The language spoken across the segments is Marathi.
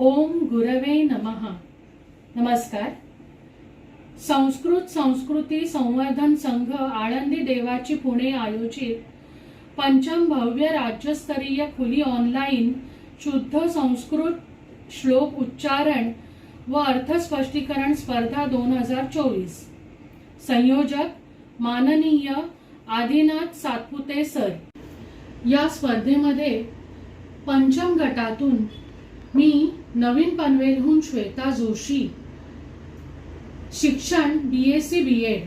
ओम गुरवे नमः. नमस्कार. संस्कृत संस्कृती संवर्धन संघ आळंदी देवाची पुणे आयोजित पंचम भव्य राज्यस्तरीय खुली ऑनलाईन शुद्ध संस्कृत श्लोक उच्चारण व अर्थस्पष्टीकरण स्पर्धा दोन हजार चोवीस. संयोजक माननीय आदिनाथ सातपुते सर. या स्पर्धेमध्ये पंचम गटातून मी नवीन पनवेलहून श्वेता जोशी. शिक्षण B S C B Ed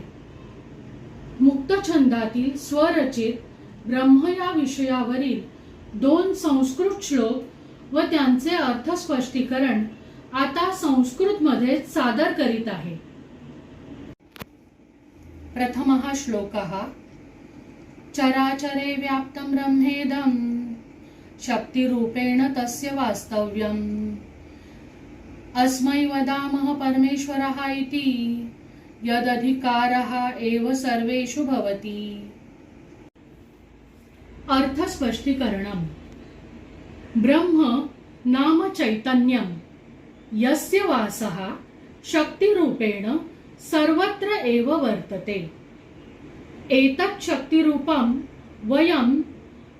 मुक्तछंदातील स्वरचित ब्रह्म या विषयावरील दोन संस्कृत श्लोक व त्यांचे अर्थस्पष्टीकरण आता संस्कृतमध्ये सादर करीत आहे. प्रथम श्लोक चराचरे व्याप्तं ब्रह्मेदं शक्तिरूपेण तस्य वास्तव्यम्। अस्मै वदामः परमेश्वरः इति यदधिकारः एव सर्वेषु भवति। अर्थस्पष्टीकरणम्। ब्रह्म नाम चैतन्यं यस्य वासः शक्तिरूपेण सर्वत्र एव वर्तते। एतत् शक्तिरूपं वयं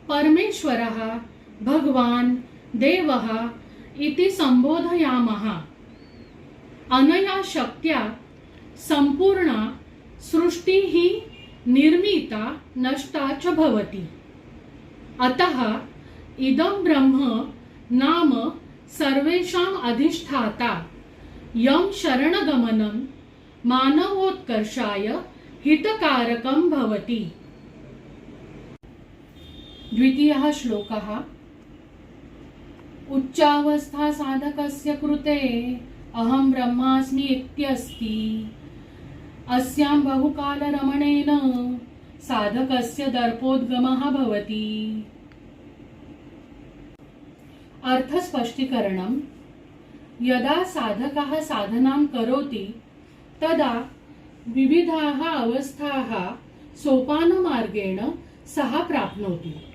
परमेश्वरः भगवान् देवः इति सम्बोधयामः अनया शक्त्या सम्पूर्णा सृष्टिः निर्मिता नष्टा च भवति। अतः इदं ब्रह्म नाम सर्वेषाम् अधिष्ठाता। यं शरणगमनं मानवोत्कर्षाय हितकारकं भवति। द्वितीयः श्लोकः। उच्चावस्था साधकस्य कृते अहं ब्रह्मास्मि इत्यस्ति। अस्यां बहुकालरमणेन साधकस्य दर्पोद्गमः भवति। अर्थस्पष्टीकरणं। यदा साधकः साधनां करोति तदा विविधाः अवस्थाः सोपानमार्गेण सः प्राप्नोति।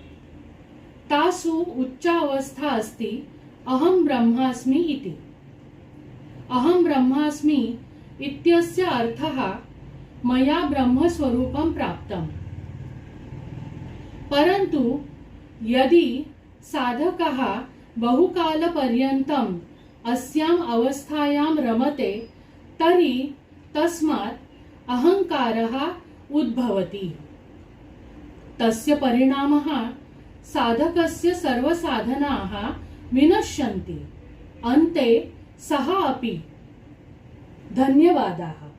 तासु उच्चावस्था अस्ति अहं ब्रह्मास्मि इति। अहं ब्रह्मास्मि इत्यस्य अर्थः मया ब्रह्मस्वरूपं प्राप्तम्। परन्तु यदि साधकः बहुकालपर्यन्तम् अस्याम् अवस्थायां रमते तर्हि तस्मात् अहङ्कारः उद्भवति। तस्य परिणामः साधकस्य सर्वसाधनाः विनश्यन्ति। अन्ते सः अपि। धन्यवादाः।